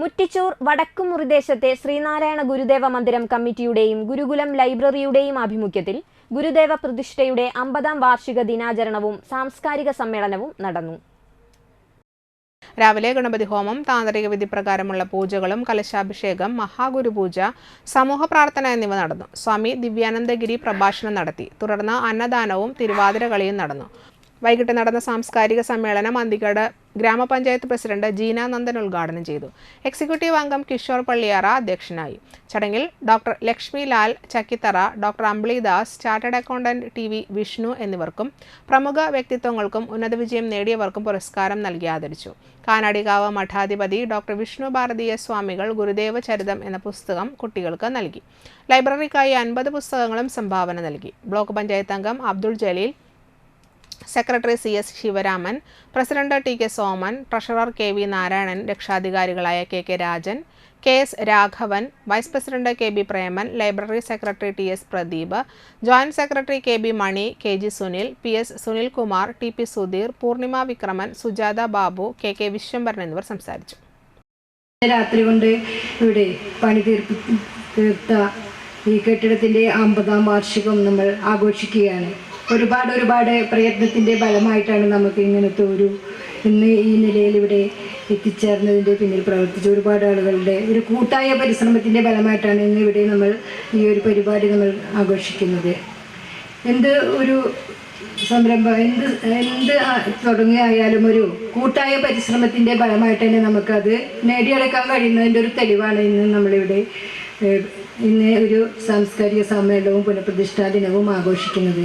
മുറ്റിച്ചൂർ വടക്കുമുറിദേശത്തെ ശ്രീനാരായണ ഗുരുദേവ മന്ദിരം കമ്മിറ്റിയുടെയും ഗുരുകുലം ലൈബ്രറിയുടെയും ആഭിമുഖ്യത്തിൽ ഗുരുദേവ പ്രതിഷ്ഠയുടെ അമ്പതാം വാർഷിക ദിനാചരണവും സാംസ്കാരിക സമ്മേളനവും നടന്നു. രാവിലെ ഗണപതി ഹോമം താന്ത്രിക വിധി പ്രകാരമുള്ള പൂജകളും കലശാഭിഷേകം മഹാഗുരുപൂജ സമൂഹ പ്രാർത്ഥന എന്നിവ നടന്നു. സ്വാമി ദിവ്യാനന്ദഗിരി പ്രഭാഷണം നടത്തി. തുടർന്ന് അന്നദാനവും തിരുവാതിര കളിയും നടന്നു. വൈകിട്ട് നടന്ന സാംസ്കാരിക സമ്മേളനം അന്തിക്കാട് ഗ്രാമപഞ്ചായത്ത് പ്രസിഡന്റ് ജീന നന്ദൻ ഉദ്ഘാടനം ചെയ്തു. എക്സിക്യൂട്ടീവ് അംഗം കിഷോർ പള്ളിയാറ അധ്യക്ഷനായി. ചടങ്ങിൽ doctor Lakshmi Lal Chakkithara doctor Ambli Das chartered accountant T V Vishnu എന്നിവർക്കും പ്രമുഖ വ്യക്തിത്വങ്ങൾക്കും ഉന്നത വിജയം നേടിയവർക്കും പുരസ്കാരം നൽകി ആദരിച്ചു. കാനാടികാവ് മഠാധിപതി ഡോക്ടർ വിഷ്ണു ഭാരതീയ സ്വാമികൾ ഗുരുദേവ ചരിതം എന്ന പുസ്തകം കുട്ടികൾക്ക് നൽകി. ലൈബ്രറിക്കായി അൻപത് പുസ്തകങ്ങളും സംഭാവന നൽകി. ബ്ലോക്ക് പഞ്ചായത്ത് അംഗം Abdul Jaleel secretary C S Sivaraman president T K Soman treasurer K V Narayanan രക്ഷാധികാരികളായ K K Rajan K S Raghavan vice president K B Preman library secretary T S Pradeep joint secretary K B Mani K G Sunil P S Sunilkumar T P Sudheer Poornima Vikraman Sujatha Babu K K Viswambharan എന്നിവർ സംസാരിച്ചു. രാത്രി കൊണ്ട് ഇവിടെ പണി തീർത്ത ഈ കെട്ടിടത്തിന്റെ അമ്പതാം വാർഷികം നമ്മൾ ആഘോഷിക്കുകയാണ്. ഒരുപാട് ഒരുപാട് പ്രയത്നത്തിന്റെ ഫലമായിട്ടാണ് നമുക്ക് ഇങ്ങനത്തെ ഒരു ഇന്ന് ഈ നിലയിൽ ഇവിടെ എത്തിച്ചേർന്നതിന്റെ പിന്നിൽ പ്രവർത്തിച്ച ഒരുപാട് ആളുകളുടെ ഒരു കൂട്ടായ പരിശ്രമത്തിന്റെ ഫലമായിട്ടാണ് ഇന്ന് ഇവിടെ നമ്മൾ ഈ ഒരു പരിപാടി നമ്മൾ ആഘോഷിക്കുന്നത്. എന്ത് ഒരു സംരംഭം എന്ത് എന്ത് തുടങ്ങിയായാലും ഒരു കൂട്ടായ പരിശ്രമത്തിന്റെ ഫലമായിട്ട് തന്നെ നമുക്കത് നേടിയെടുക്കാൻ കഴിയുന്നതിന്റെ ഒരു തെളിവാണ് ഇന്ന് നമ്മളിവിടെ ഇന്ന് ഒരു സാംസ്കാരിക സമ്മേളനവും പുനഃപ്രതിഷ്ഠാ ദിനവും ആഘോഷിക്കുന്നത്.